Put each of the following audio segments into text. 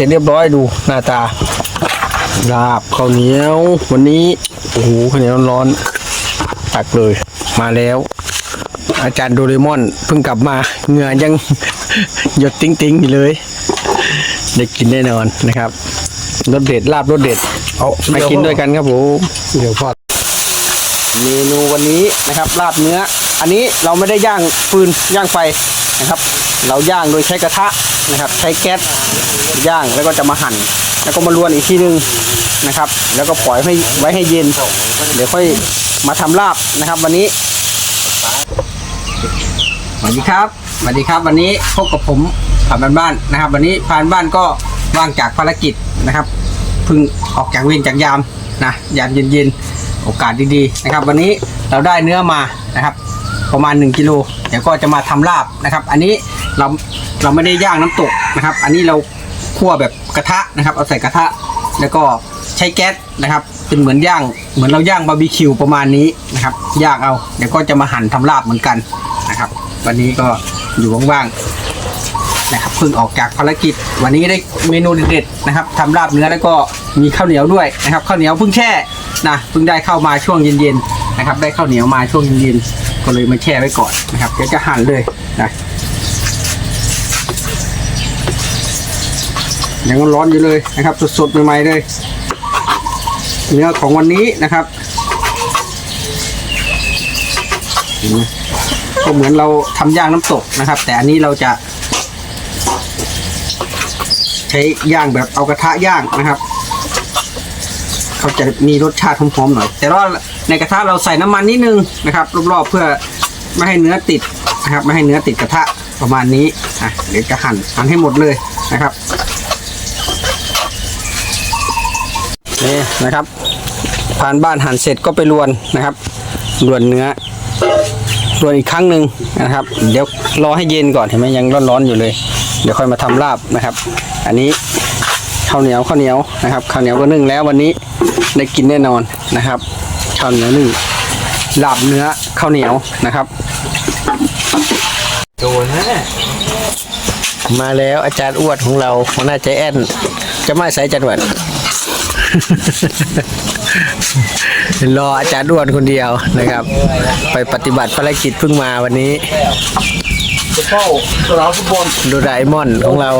เสร็จเรียบร้อยดูหน้าตาลาบข้าวเหนียว วันนี้โอ้โหข้าวเหนียวร้อนๆตักเลย มาแล้ว อาจารย์โดเรมอนเพิ่งกลับมาเหงื่อยังหยดติ้งติ้งๆอยู่เลยได้กินแน่นอนนะครับรสเด็ดลาบรสเด็ดเอามากินด้วยกันครับผมเดี๋ยวพอดเมนูวันนี้นะครับลาบเนื้อ อันนี้เราไม่ได้ย่างฟืนย่างไฟนะครับ เราย่างโดยใช้กระทะนะครับ ใช้แก๊สย่างแล้วก็จะมาหั่น แล้วก็มาลวนอีกทีนึงนะครับ แล้วก็ปล่อยให้ไว้ให้เย็น เดี๋ยวค่อยมาทำลาบนะครับ วันนี้สวัสดีครับสวัสดีครับ วันนี้พบกับผมผ่านบ้านบ้านนะครับ วันนี้ผ่านบ้านก็ว่างจากภารกิจนะครับเพิ่งออกจากเวรจากยามนะยามเย็นๆโอกาสดีๆนะครับ วันนี้เราได้เนื้อมานะครับ ประมาณ 1กิโลเดี๋ยวก็จะมาทำลาบนะครับ อันนี้ เราเราไม่ได้ย่างน้ำตกนะครับ อันนี้เราคั่วแบบกระทะนะครับ เอาใส่กระทะ แล้วก็ใช้แก๊สนะครับ เป็นเหมือนย่างเหมือนเราย่างบาร์บีคิวประมาณนี้นะครับย่างเอาเดี๋ยวก็จะมาหั่นทำลาบเหมือนกันนะครับ วันนี้ก็อยู่ว่างๆนะครับเพิ่งออกจากภารกิจ วันนี้ได้เมนูเด็ดๆนะครับทำลาบเนื้อแล้วก็มีข้าวเหนียวด้วยนะครับข้าวเหนียวเพิ่งแช่นะเพิ่งได้เข้ามาช่วงเย็นๆนะครับ ได้ข้าวเหนียวมาช่วงเย็นๆก็เลยมาแช่ไว้ก่อนนะครับเดี๋ยวจะหั่นเลยนะ ยังร้อนอยู่เลยนะครับ สดๆใหม่ๆเลย เนื้อของวันนี้นะครับก็เหมือนเราทำย่างน้ำตกนะครับ แต่อันนี้เราจะ ใช้ย่างแบบเอากระทะย่างนะครับเขาจะมีรสชาติหอมๆหน่อย แต่ว่าในกระทะเราใส่น้ำมันนิดนึงนะครับรอบๆเพื่อไม่ให้เนื้อติดนะครับ ไม่ให้เนื้อติดกระทะประมาณนี้อะเดี๋ยวจะหั่นหั่นให้หมดเลยนะครับ นี่นะครับ ผ่านบ้านหั่นเสร็จก็ไปลวนนะครับลวนเนื้อลวนอีกครั้งหนึ่งนะครับ เดี๋ยวรอให้เย็นก่อนเห็นไหมยังร้อนๆอยู่เลย เดี๋ยวค่อยมาทำลาบนะครับ อันนี้ข้าวเหนียวข้าวเหนียวนะครับข้าวเหนียวก็นึ่งแล้ววันนี้ได้กินแน่นอนนะครับข้าวเหนียวนึ่งลาบเนื้อข้าวเหนียวนะครับโดนนะมาแล้วอาจารย์อ้วนของเราหัวหน้าใจแอนจะไม่ใส่จันหวัด รออาจารย์อ้วนคนเดียวนะครับ ไปปฏิบัติภารกิจเพิ่งมาวันนี้จะเข้าสนามฟุตบอลโดราเอมอนของเรา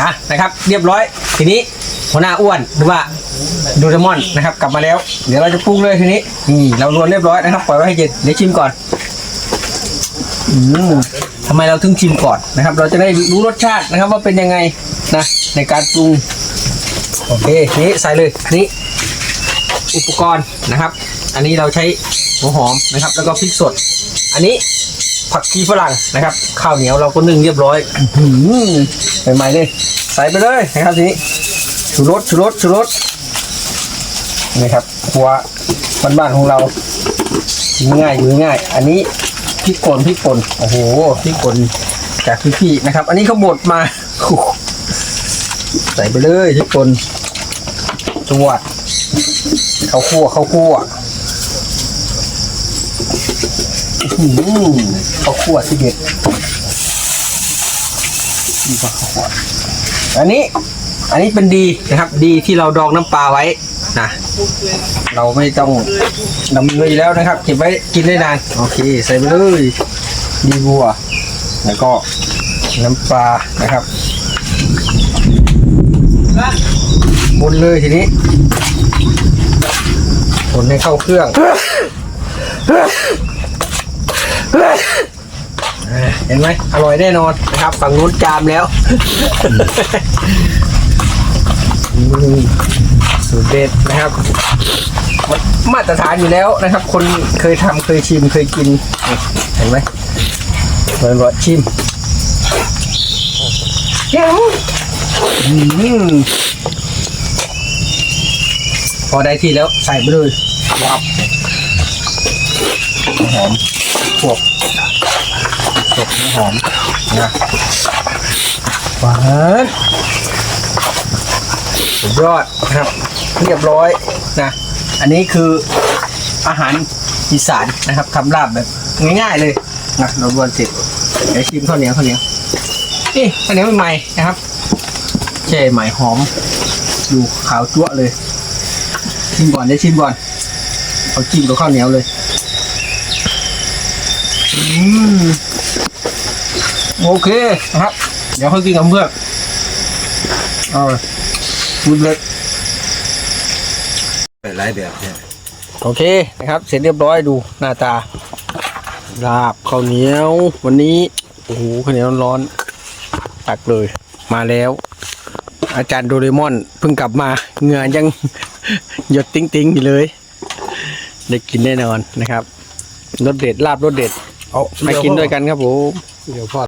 นะนะครับ เรียบร้อย ทีนี้หัวหน้าอ้วนหรือว่าโดราเอมอนนะครับ กลับมาแล้ว เดี๋ยวเราจะปรุงเลยทีนี้นี่เรารวนเรียบร้อยนะครับปล่อยไว้ให้เย็นเดี๋ยวชิมก่อนอืมทำไมเราถึงชิมก่อนนะครับ เราจะได้รู้รสชาตินะครับว่าเป็นยังไง นะในการปรุงโอเคนี้ใส่เลยนี้อุปกรณ์นะครับ อันนี้เราใช้หัวหอมนะครับ แล้วก็พริกสด อันนี้ผักชีฝรั่งนะครับ ข้าวเหนียวเราก็นึ่งเรียบร้อยอืใหม่ๆเลยใส่ไปเลยนะครับทีนี้ชูรสชูรสชูรสนี่ครับหัวบ้านๆของเราง่ายอยู่ง่าย อันนี้พริกป่นพริกป่นโอ้โหพริกป่นจากพี่ๆนะครับ อันนี้เขาบดมา ใส่ไปเลยพริกป่นจวดข้าวคั่วข้าวคั่วอืมข้าวคั่วที่เด็ดดีกว่าข้าวคั่วอันนี้ อันนี้เป็นดีนะครับ ดีที่เราดองน้ำปลาไว้นะเราไม่ต้องนำเลยแล้วนะครับ เก็บไว้กินได้นานโอเค ใส่ไปเลย ดีบัว แล้วก็น้ำปลานะครับ บนเลยทีนี้บนให้เข้าเครื่องเห็นไหมอร่อยแน่นอนนะครับ ฝั่งนู้นจามแล้วสูตรเด็ดนะครับ มาตรฐานอยู่แล้วนะครับ คนเคยทำเคยชิมเคยกิน เห็นไหมเปิดรสชิมเจ้าอืม พอได้ที่แล้วใส่ไปเลยว้าวหอมพวกสดหอมนะหวานสุดยอดนะครับ เรียบร้อยนะ อันนี้คืออาหารอีสานนะครับทำลาบแบบง่ายๆเลยนะเรารวนเสร็จเดี๋ยวชิมข้าวเหนียวข้าวเหนียวนี่ข้าวเหนียวใหม่ๆนะครับ แช่ใหม่หอมดูขาวจั๊วะเลย ชิมก่อนได้ชิมก่อน เอาจิ้มกับข้าวเหนียวเลย อืมโอเคนะครับ เดี๋ยวค่อยกินกับเพื่อนเอาเลยพูดเลยไปหลายแบบเนี่ยโอเคนะครับ เสร็จเรียบร้อยดูหน้าตาลาบข้าวเหนียว วันนี้ โอ้โหข้าวเหนียวร้อนๆตักเลย มาแล้ว อาจารย์โดเรมอนเพิ่งกลับมาเหงื่อยังหยดติ้งๆอยู่เลย ได้กินแน่นอนนะครับรสเด็ดลาบรสเด็ดเอามากินด้วยกันครับผมเดี๋ยวพอ